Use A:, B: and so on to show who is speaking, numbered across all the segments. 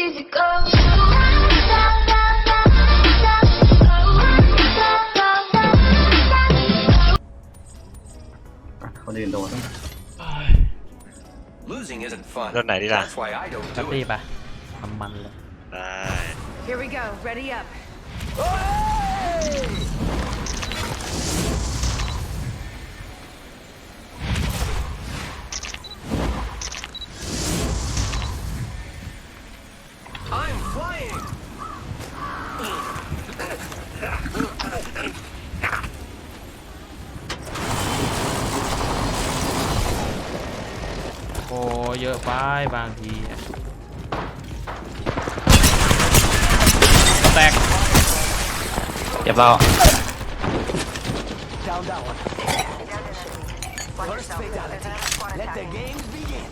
A: Easy go.
B: Ah, คนอื่นโดน
C: Losing isn't fun.
D: โดนไหนดีล่ะ
C: That's why I don't
E: ปาร์
C: do
E: ตี้
C: it.
E: ปะทำมันเลย
D: ได้
F: Here we go. Ready up.
E: เยอะไปบางทีอะแตก
B: เจ็บแล้ว
C: Down that one. First fatality. Let the games begin.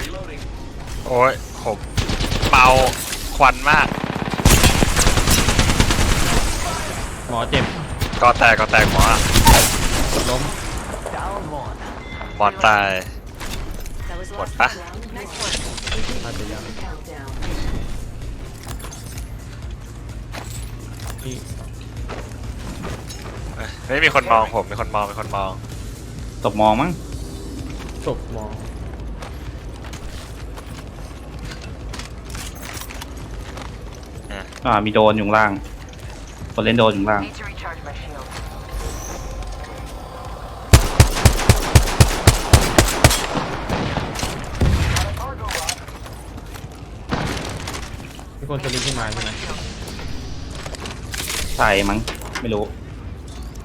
C: Reloading.
D: โอ้ยผมเมาควันมาก
E: หมอเจ็บ
D: ก็แตกก็แตกหมออะ
E: ล้ม
C: Down one.
D: หมอนตาย
F: That was
D: หมด
F: last
D: ปะ
F: round. Nice one.
E: น่าจะยัง
F: Countdown.
E: นี่
D: เอ้ยไม่มีคนมองผมมีคนมองมีคนมอง
B: ตบมองมั้ง
E: ศพหมอ
B: อ่ามีโดนอยู่ข้างล่าง คนเล่นโดนอยู่ข้างล่าง
F: Need to recharge my shield.
E: คนสลิงขึ้นมาใช่ไหม
B: ใช่มั้งไม่รู้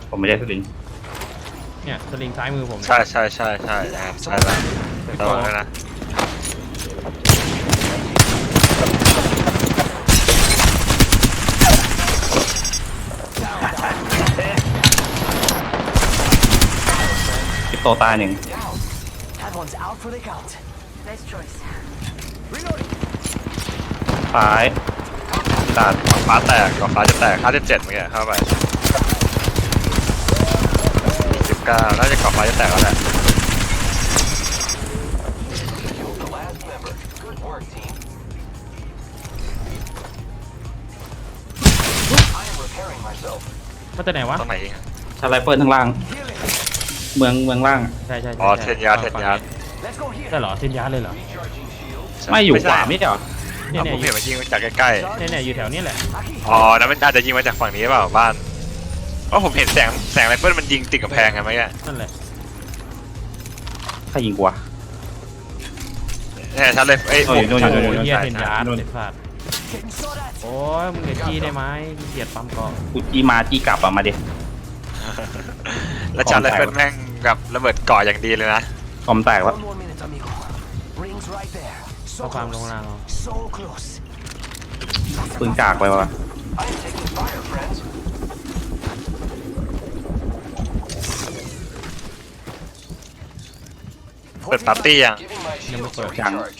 B: ผมไม่ได้สลิง
E: เนี่ยสลิงซ้ายมือผมเนี่ย
D: ใช่ใช่ใช่ใช่อ่าใช่แล้วระวังด้วยนะ
B: คริปโตตายหนึ่ง
C: That one's out for the count.
F: Nice choice.
C: Reloading.
B: ซ้ายตัด
D: ฟ้าแตกก่อฟ้าจะแตกห้าสิบเจ็ดเมื่อกี้เข้าไปสิบเก้าน่าจะก่อฟ้าจะแตกแล้วแหละ
C: Killed the last member. Good work, team. I am repairing myself.
E: มาจากไหนวะ
D: ตรงไหนอีกอะ
B: ชาร์ไลเฟิลข้างล่าง
C: Healing.
B: เมืองเมืองล่าง
E: ใช่ใช่ใช่
D: อ๋อ
E: ใช่
D: เทนยาร์ดเทนยาร์ด
C: Let's go here.
E: ใช่เหรอเทนยาร์ดเลยเหรอ
C: Recharging shield.
B: ไม่อยู่
D: ใช่
B: ขวาไม่ใช่เหรอ
E: เนี่ย
D: อะ
E: เนี่ย
D: ผมเห็นมันยิงมาจากใกล้
E: เนี่ยเนี่ยอยู่แถวนี้แหละ
C: Aki.
D: ๆอ๋อนั้นมันอาจจะยิงมาจากฝั่งนี้เปล่าบ้านเพราะผมเห็นแสงแสงไรเฟิลมันยิงติดกับแพงไงเมื่อกี้
E: นั่นแหละ
B: ใครยิงกว่า
D: เนี่ยชัดเลยเอ้ย
B: โอ้ยโดน
D: ใช่
B: โดนโด
E: โอ้ย
B: น
E: เฮีย
D: ใช่
E: เทนยาร์ด
B: โดน
E: เด็ดขาด
C: Getting shot at.
E: โอ้ยมึงเด็ดจี้ได้ไหมขี้เกียจปั๊มเกาะ
B: กูจี้มาจี้กลับอะมาเด็
D: แล้วชัดไรเฟิลแม่งกับระเบิดเกาะอย่างดีเลยนะ
B: คอมแตกแล้ว
C: One more minute, amigo. Rings right there.
E: เข้า
C: So
E: ความลง
C: close.
E: ล่างเอา
C: So close.
B: ปืนกากไปวะ
C: I am taking fire, friends.
D: เปิดปาร์ตี้ยัง
C: Giving my
E: Number
C: shields a
E: four.
C: recharge.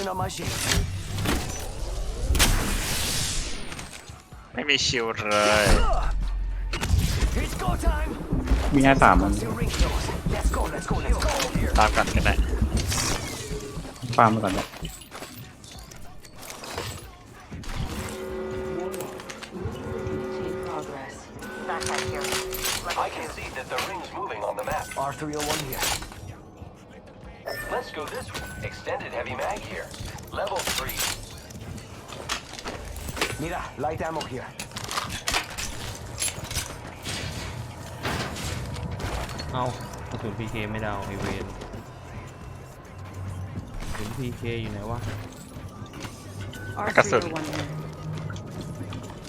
C: Charging on my shield.
D: ไม่มีชิลเลย
C: It's go time.
B: มีแค่สามมัน
C: Till ring close. Let's go, let's go, let's go. Here.
D: ตามกันกันได้
B: ฟาร์มไปก่อนเลย
F: Team progress. Backpack here.
C: I can see that the ring's moving on the map. R301 here. Let's go this way. Extended heavy mag here. Level 3. Mira, light ammo here.
E: เอากระสุนพีเคไม่ได้เอาไอเวนกระสุนพีเคอยู่ไหนวะ
F: R301 here.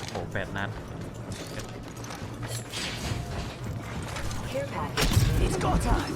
E: โอ้แปดนัด
F: Care package.
C: It's go time.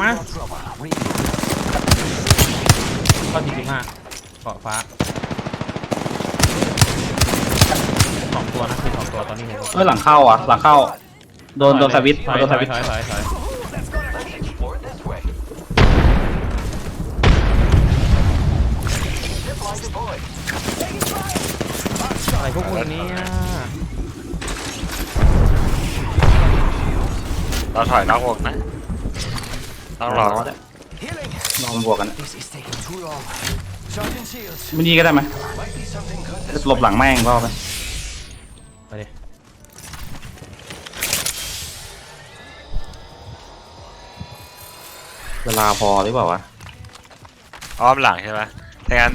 E: มา
C: Trouble. Read.
E: ข้อสี่สิบห้าเกาะฟ้าสองตัวนะคือสองตัวตอนนี้เห็น
B: เอ้ยหลังเข้าอะ หลังเข้า โดนโดนสวิตช์
E: ถอย
B: โดน
E: ถ
B: ส
E: อย
B: วิตช์
E: ถอยถอยถอย
C: Let's explore it this way. Zipline deployed.
E: อะไรพวกมึงเนี่ย
D: เราถอยนอกวงนะ ต้องรอ
B: เนี่ย
C: Healing.
B: ลองบวกกัน
C: This is taking too long. Charging shields.
B: มันยีก็ได้ไหม
C: Might be something good
B: จะ
C: this
B: หลบหลังแม่งก็ไป
E: ไปดิ
B: เวลาพอหรือเปล่าวะ
D: อ้อมหลังใช่ไหมถ้างั้น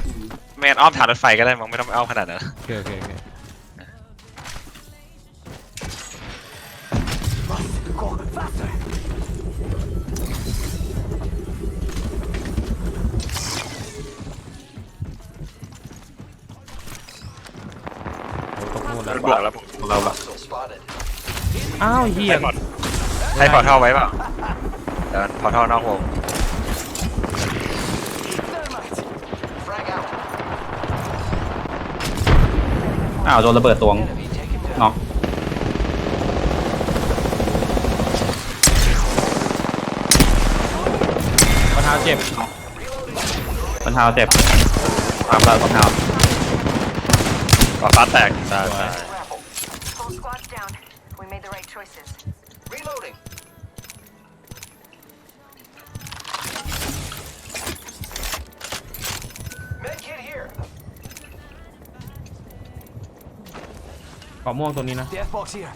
D: ไม่งั้นอ้อมทางรถไฟก็ได้มั้งไม่ต้องอ้อมขนาดนั้น
E: โอเคโอเคโอเค อ้ตกนู่น
D: ร
E: แล้ว
D: ถบวกแล้ว
B: เราแบบ
C: Hostile spotted.
E: อ้าวเหี้ย
D: ให้พอให้พอเท่าไว้เปล่าเดี๋ยวพอเท่านอกวง
C: Thermite. Frag out.
B: อ้าวโดนระเบิดตวง
C: Enemy taken down.
B: น็อก
E: ข้อเท้าเจ็บ
B: ปัญหาเจ็บตามเราปัญหา
D: ก่อฟ้าแตกตายตาย
E: ม่วงตัวนี้นะ
C: Death box here.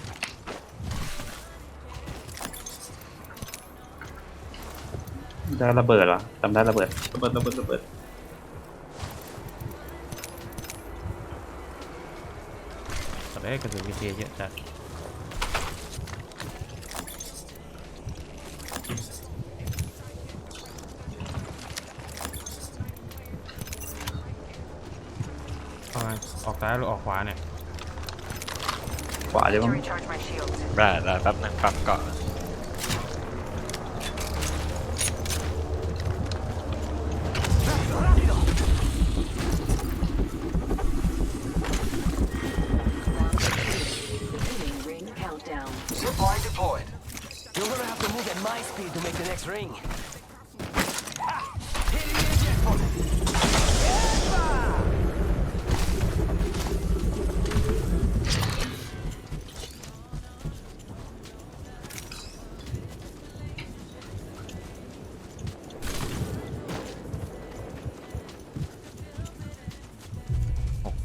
B: ได้ระเบิดเหรอจำได้ระเบิดระเบิดระเบิดระเบิด
E: ตอนแรกกระสุนมีเเยอะจัดเอาไงออกซ้ายหรือออกขวาเนี่ย
B: ขวาเลย
F: To
B: มั้ง
F: recharge my shields.
D: ได้ได้แป๊บนึงปั๊มก่อน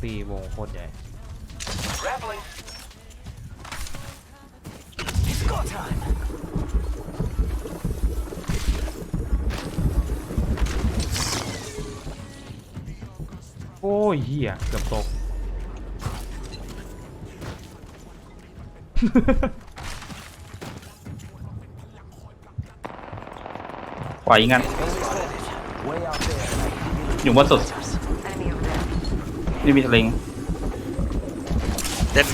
E: ซี่วงโคตรใหญ่โอ้ยเหี้ยเกือบตก
B: ปล่อยงั้น
C: Way out
B: อยู่บนสุด นี่มีสลิง
D: เล่น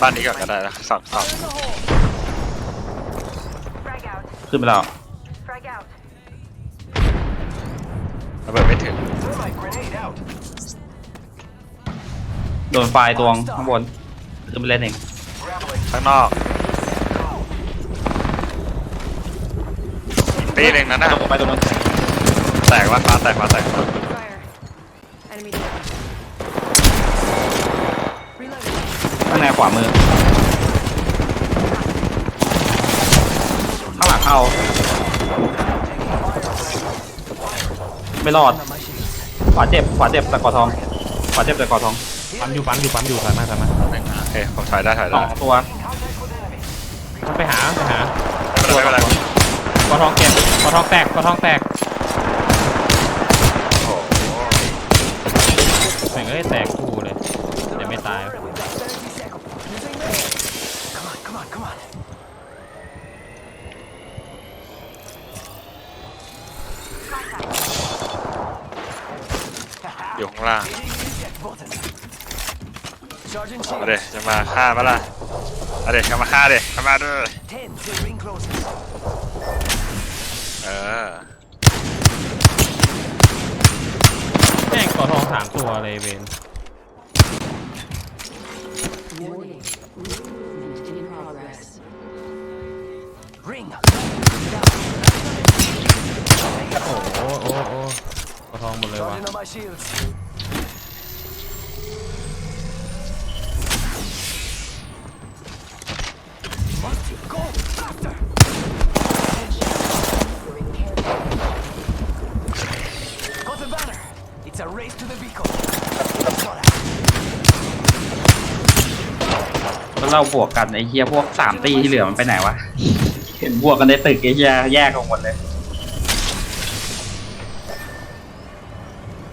D: บ้านนี้ก่อนก็ได้นะสองสอง
F: Frag out.
B: ขึ้นไปแล้ว
F: Frag out.
D: ระเบิดไม่ถึง
C: Thermite grenade out.
B: โดนไฟตวงข้างบนขึ้นไปเล่นเอง
C: Grappling.
D: ข้างนอกตีหนึ่งนั้นนะ
B: ตรงไปตรงนั้น
D: แตกว่าฟ้าแตกฟ้าแตก
F: Fire. Enemy down. Reloading.
B: ข้าง ในขวามือ ข้างหลังเข้าไม่รอด ขวาเจ็บ ขวาเจ็บแต่กอทอง ขวาเจ็บแต่กอทอง
E: ปั๊มอยู่ปั๊มอยู่ปั๊มอยู่ถอยมาถอยมา
D: หนึ่งนะโอเคผมถอยได้ถอย
B: ส
D: ได้
B: องตัว
E: มันไปหาไปหา
D: ไม่เป็นไรไม่เป็นไร
E: กอทองเก็บกอทองแตกกอทองแตก
D: โอ้โห
E: แม่งเอ้ยแตกคู่เลยแต่ไม่ตาย
C: Fire with
D: อยู่ข้าง ล่างเอาเดี๋ยวจะมาฆ่าปะล่ะเอาเดี๋ยวเข้ามาฆ่าเดี๋ยวเข้ามาด้วยเออ
E: แม่งกอทองสามตัวเลยเวนโอ้โหโอ้โหโอ้กอทองหมดเลยว่ะ
C: Charging on my shields. Must go faster. Got the banner. It's a race to the beacon. Got it.
B: แล้ว เราบวกกันไอ้เฮียพวกสามตีที่เหลือมันไปไหนวะ เห็นบวกกันในตึกไอ้เฮียแยกกันหมดเลย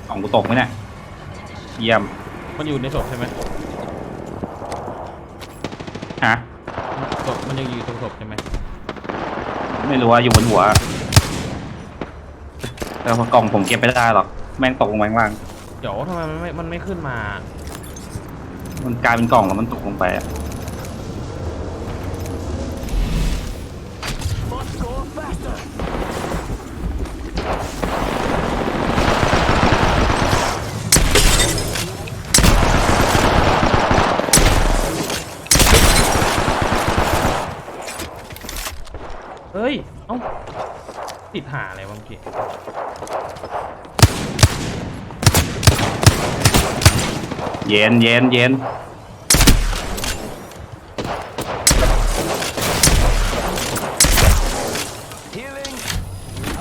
B: ของกูตกไหมเนี่ยเยี่ยม
E: มันอยู่ในศพใช่ไหม
B: ฮะ
E: ศพมันยังอยู่ตรงศพใช่ไหม
B: ไม่รู้ว่าอยู่บนหัวแต่พอกล่องผมเก็บไม่ได้หรอกแม่งตกลงไปข้างล่าง
E: เดี๋ยวทำไมมันไม่มันไม่ขึ้นมา
B: มันกลายเป็นกล่องแล้วมันตกลงไปอะ
E: ติดหาอะไรวะเมื่อกี้
B: เย็นเย็นเย็น
C: Healing.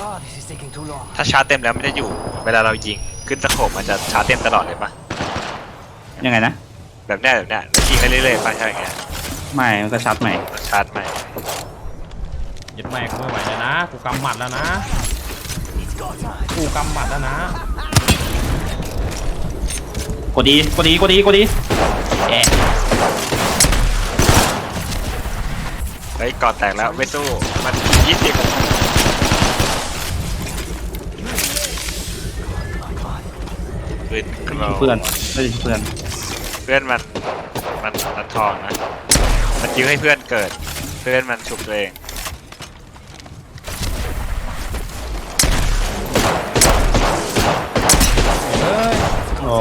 C: Ah, this is taking too long.
D: ถ้าชาร์จเต็มแล้วไม่ได้อยู่ เวลาเรายิงขึ้นสโคปมันจะชาร์จเต็มตลอดเลยปะ
B: ยังไงนะ
D: แบบเนี้ยแบบเนี้ยแล้วยิงได้เรื่อยๆปะใช่อย่างเงี้ย
B: ไม่มันก็ชัดใหม่
D: ชาร์จใหม่
E: ยัดแม่กูไม่ไหวแล้วนะกูกำหมัดแล้วนะ
C: It's go time.
E: กูกำหมัดแล้วนะ
B: กดดีกดดีกดดีกดดีแอะ
D: เฮ้ยก่อนแตกแล้วไม่สู้มันยี่สิบปืนกร
B: เพื่อนไม่ได้เพื่อน
D: เพื่อนมันมันมันทองนะ มันยื้อให้เพื่อนเกิด เพื่อนมันฉุบตัวเอง
E: ย
B: โอ้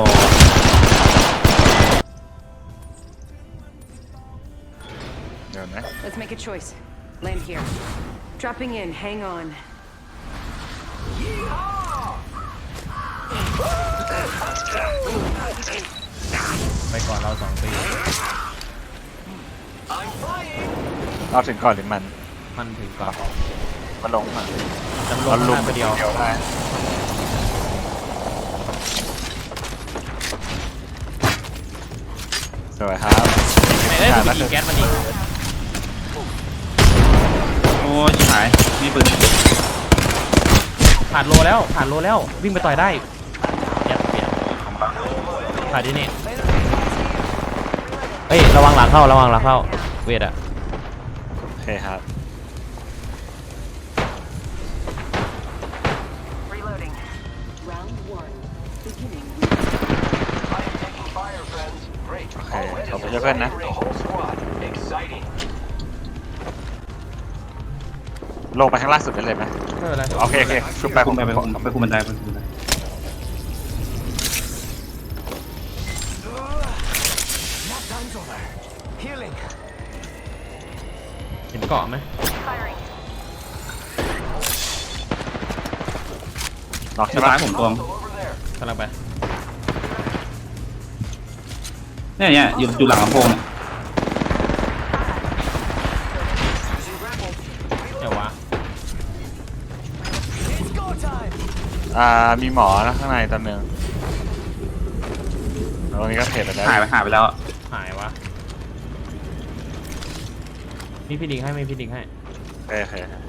D: เดี๋ยวนะ
F: Let's make a choice. Land here. Dropping in. Hang on.
E: ไปก่อนเราสองปี
C: I'm flying.
D: เราถึงก่อนหรือมัน
E: มันถึงก่อน
D: มันลงมา
E: จำล
D: มั
E: ง
D: นลุ
E: ได้
D: ม
E: ไปเดียว
D: เดียว ได้ สวยครับ
E: ไหนได้กูไปยิงแก๊สมันอีก
B: โอ้ยชิบหายมีปืน
E: ผ่านโลแล้วผ่านโลแล้ววิ่งไปต่อยได้ยัดเปลี่ยนผ่านที่นี่เฮ้ยระวังหลังเข้าระวังหลังเข้าเวทอะ
D: โอเคครับ พื่อนนะ
C: The whole squad. Exciting.
D: ลงไปข้างล่างสุดได้เลยไหม
E: ไม่เป็นไร
D: โอเคโอเคชุบไป
B: ไปคุมไปไปคุมไปคุมบันไดไปคุมบันได
C: Nap time's over. Healing.
E: เห็นเกาะไหม
F: Firing.
D: น็อก
B: ที่
D: ใช่ปะ
B: ซ้ายผมตวง
C: Over there.
E: กำลังไป
B: เนี่ยเนี่ยอยู่อยู่หลังลำโพงเนี่ย
E: เดี๋ยววะ
C: It's go time.
D: อ่ามีหมอนะข้างในตอนหนึ่งแล้วตรงนี้ก็เทรดไปแล้ว
B: หายไปหายไปแล้วอะ
E: หายวะมีพี่ดิงให้มีพี่ดิงให้
D: โอเคโอเค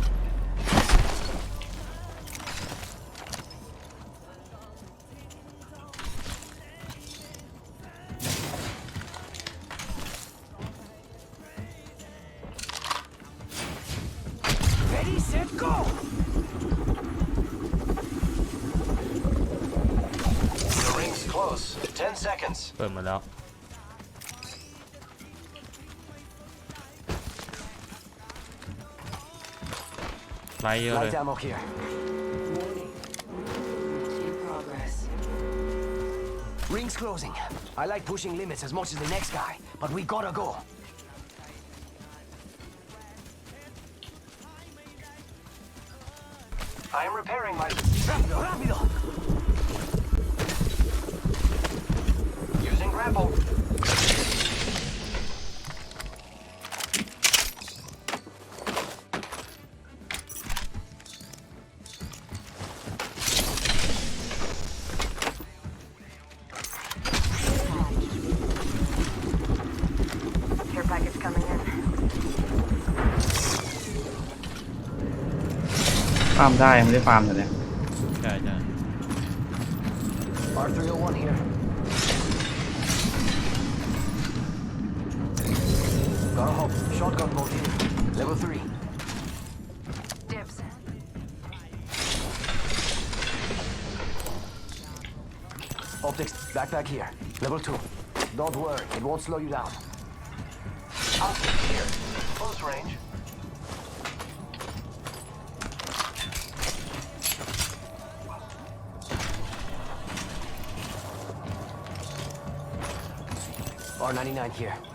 D: ไล
E: ท์เยอะเลย
C: Light ammo here.
A: Warning. Movement in progress.
C: Ring's closing. I like pushing limits as much as the next guy, but we gotta go. า
B: ร์มได้ไม่ได้ฟาร์มแต่เนี่ย
E: ใช่ใช่
C: R301 here. Got a hop. Shotgun bolt here. Level 3.
F: Dibs.
C: Optics backpack here. Level 2. Don't worry, it won't slow you down. Optics here. Close range. R99 here.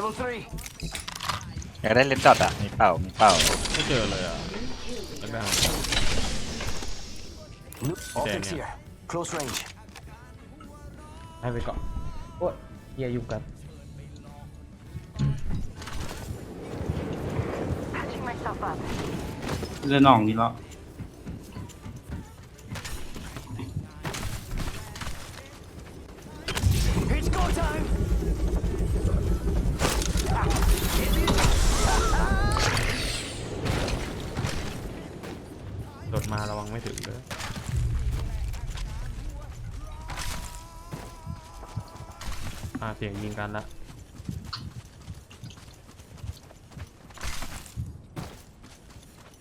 C: Level 3.
D: อยากได้เลนส์ดอทอะ มีเป่า มีเป่า
E: ไม่เจอเลยอะแล้วก็
C: Optics
E: yeah.
C: here. Close range.
E: ให้ไปก่อนโอ้ยเฮียยุ่งกัน
F: Patching myself up.
B: เรื่องน่องนี่แล้ว
E: มาระวังไม่ถึงเลยอ่าเสียงยิงกันละ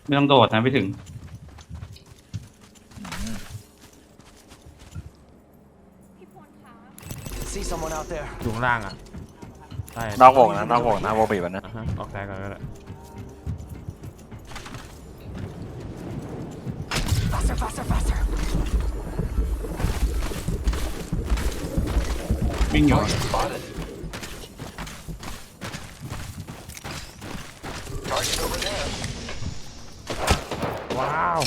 B: ไม่ต้องโดดนะไปถึง
C: See someone out there.
E: อยู่ข้างล่างอะใช่
D: นอกวงนะนอกวงนะวงบีบมันนะ
E: อะฮะออกซ้ายก่อนก็ได้
C: Faster, faster, faster!
B: วิ่งอยู่
C: Spotted. Target over there.
E: ว้าว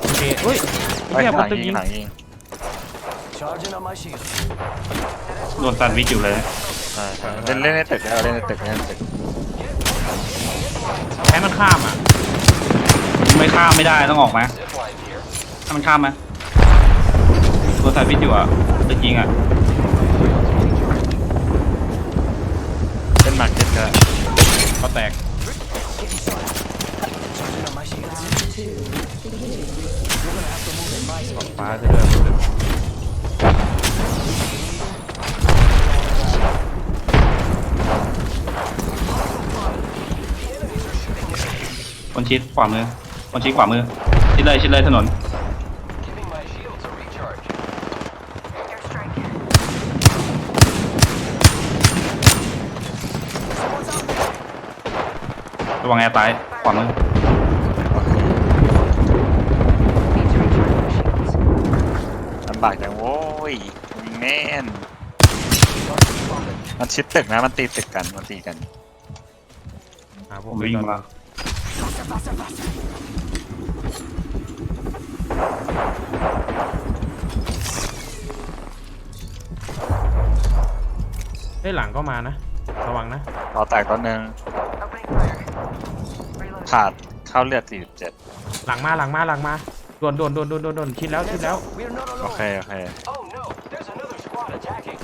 E: โอเคเฮ้ย
D: เฮ้ย
E: เฮีย
D: ห
E: บ
D: ลั
E: น
D: ง
E: ตึก
D: ยิ
E: ยิ
D: ง
E: ง
D: หลังยิง
C: Charging on my shield.
B: โดนตัดวิกอยู่เลย
D: ใช่ใช่เล่นเล่นในตึกแล้วเล่นในตึกเล่นในตึก
E: แพ้มันข้ามอะ
B: ไม่ข้ามไม่ได้ต้องออกมา
C: Zipline here.
B: ถ้ามันข้ามไหมโดนตัดวิกอยู่อะจะยิงอะ
D: เล่นมาร์เก็ตก็ได้
E: ก็แตกฟ้าจะเดินเลย
B: คนชิดขวามือ คนชี้ขวามือ ชิดเลยชิดเลยถนน
C: Giving my shields a recharge. Airstrike. Someone's out there.
B: ระวังแอร์ตายขวามือ
F: Need to recharge my shields.
D: ลำบากจังโว้ยวิงแมน มันชิดตึกนะ มันตีตึกกัน มันตีกัน
E: หาพวกผ
B: มวิ่ง
E: มา Faster,
B: faster, faster.
E: เฮ้ยหลังก็มานะ ระวังนะ
D: รอแตกตอนหนึ่ง
F: Opening fire. Reloading.
D: ขาดเข้าเลือด 47
E: หลังมาหลังมาหลังมาด่วนด่วนด่วนด่วนด่วนด่วนชิดแล้วชิดแล้ว
C: We're not
D: โอ
C: alone.
D: เค โอเค
C: Oh no, there's another squad attacking.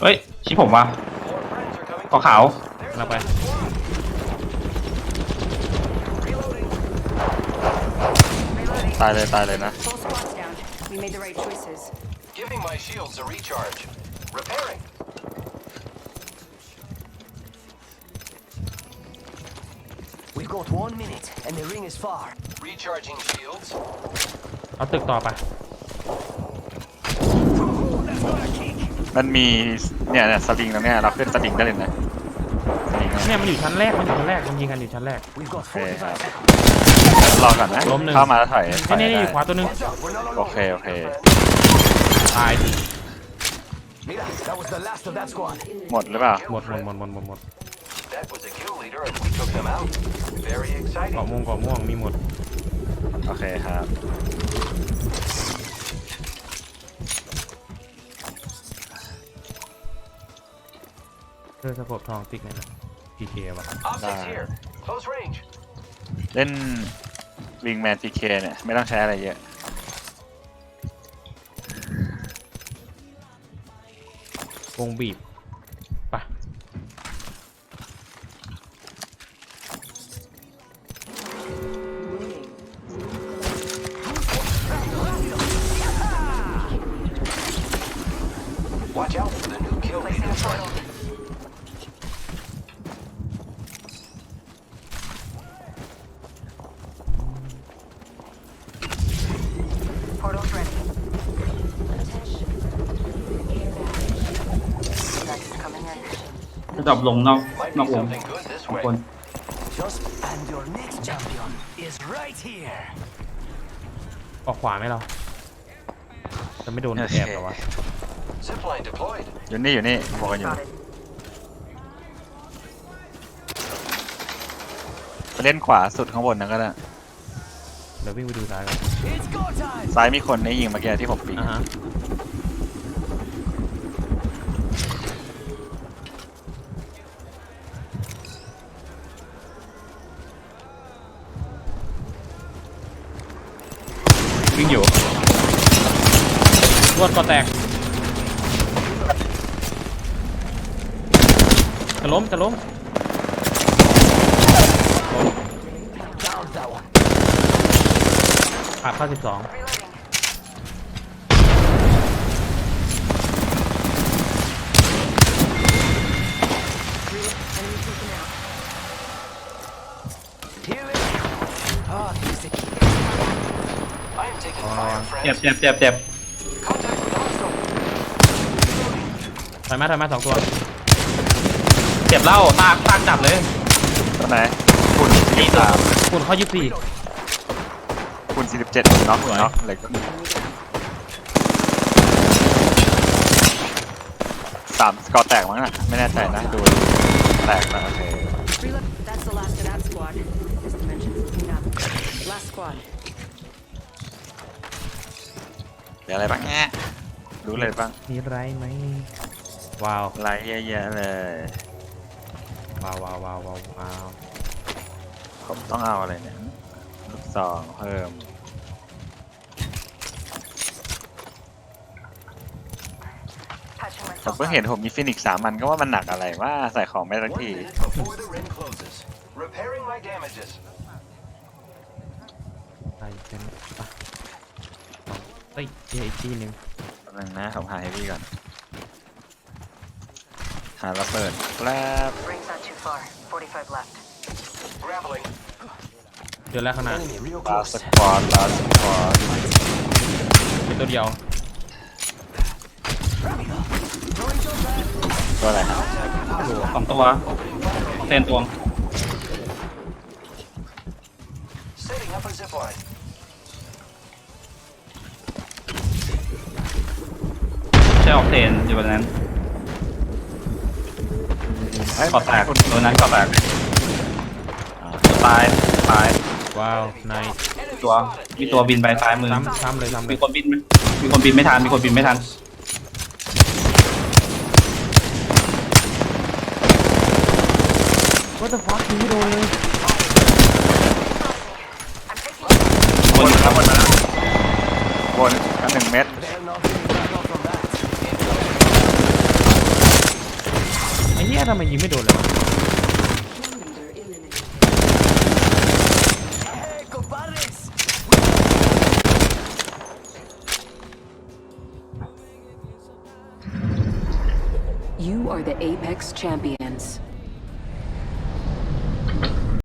B: เฮ้ยชี้ผมว่ะ
C: More friends are coming.
B: ขอขาว
C: There's
E: เราไป
C: another squad.
D: ตายเลยตายเลยนะ
F: Full squad's down. We made the right choices.
C: Giving my shields a recharge. Repairing. We've got one minute, and the ring is far. Recharging shields.
E: เอาตึกต่อไป
C: That's not a kick.
D: มันมีเนี่ยเนี่ยสลิงตรงเนี้ยเราขึ้นสลิงได้เลยนะสลิงนะ
E: เนี่ยมันอยู่ชั้นแรกมันอยู่ชั้นแรกมันยิงกันอยู่ชั้นแรก
C: We've got
D: โอเคค
C: 45
D: รับ
C: seconds.
D: รอก่อนนะ
E: ล้มหนึ่ง
D: เข้ามาแล้วถอยถอย
E: นี่นี่นี่อยู่
D: ได้
E: ขวาตัวหนึง
C: Heads up, we're not alone.
D: โอเค โอเค
E: ตาย
C: Mira, that was the last of that squad.
D: หมดหรือเปล่า
E: หมดหมดหมดหมดหมดหมด
C: That was a kill leader, and we took them out. Very
E: เกาะ
C: exciting.
E: ม่วงเกาะม่วงมีหมด
D: โอเคครับ
E: เธอสะกบทองติ๊กเนี่ยนะพีเคว่ะ
C: Optics here. Close range.
D: เล่น วิงแมนทีเคเนี่ย ไม่ต้องใช้อะไรเยอะ
E: วงบีบ
B: จะดรอปลงนอก
C: Might
B: นอ
C: be
B: กวง
C: something good this
B: บางคน
C: way. Just and your next champion is right here.
E: ออกขวาไหมเราจะไม่โดน
D: โอเค
E: แอบเหรอวะ
C: Zipline deployed.
D: อยู่นี่อยู่นี่บอกกันอยู่
F: Spotted.
D: ไปเล่นขวาสุดข้างบนนะก็ได้
E: เดี๋ยววิ่งไปดูซ้ายกัน
C: It's go time.
D: ซ้ายมีคนในยิงเมื่อกี้ที่ผมปิง
E: อ่าฮะ
B: วิ่งอยู่
E: ร วดก็แตกจะล้มจะล้ม
C: Down that one.
E: ขาดเข้าสิบสอง
F: Reloading. Reload. Enemy taken out.
C: Healing. Ah, he's the key. I am taking fire,
B: เจ็บ
C: friends.
B: เจ็บเจ็บเจ็บ
E: ถอยมาถอยมาสองตัว
B: เจ็บเล่าตากตากจับเลย
D: ตรงไหนคุณสี่สาม
E: คุณเข้ายี่สิบสี่
D: คุณสี่สิบเจ็ดน็อกน็อกเหล็กสามสกอร์แตกมั้งน่ะไม่แน่ใจนะดูแตกแล้วโอเค
A: Reload. That's the last of that squad. This dimension's clean up. Last squad.
D: เหลืออะไรบ้างแง่รู้เลยบ้าง
E: มีไรไหม ว้าว
D: ไลท์เยอะๆเลย
E: ว้าวว้าวว้าวว้าวว้าว
D: ผมต้องเอาอะไรเนี่ยลูกซองเพิ่ม
F: Patching
D: ผม
F: myself
D: เพิ่ง
F: up.
D: เห็นผมมีฟินิกซ์สามมันก็ว่ามันหนักอะไรว่าใส่ของไม่ทัน
C: One
D: ที
C: minute before the ring closes. Repairing my damages.
E: ไปเป็นอะเฮ้ยเดี๋ยวอีกทีหนึ่ง
D: แป๊บนึงนะผมหาเฮฟวี่ก่อน หาระเบิดแป๊บ
F: Rings not too
E: เดือนแรกข้างนา
C: ด
D: ลาสควอตลาสควอต
E: เป็ตัวเดียว
D: ตัวอะไรฮะ
B: สองตัวเซนตวง Setting up a zip line. ใช่ออกเซนอยู่แบบนั้น ขอแตกตัวนั้นขอแตกตายตาย
E: ว้าวใน
B: ตัวมีตัวบินไปซ้ายมือ
E: ซ้ำซ้ำเลยซ้ำเล
B: มี
E: ย
B: คนบินไหมมีคนบินไม่ทันมีคนบินไม่ทัน
E: ว่าจะฟักยิงไม่โดนเลย
B: บนครับบนนะ
D: บนอันหนึ่งเม็ด
C: They're not getting back up from that.
E: ไอ้เหี้ ยทำไมยิงไม่โดนเลยวะ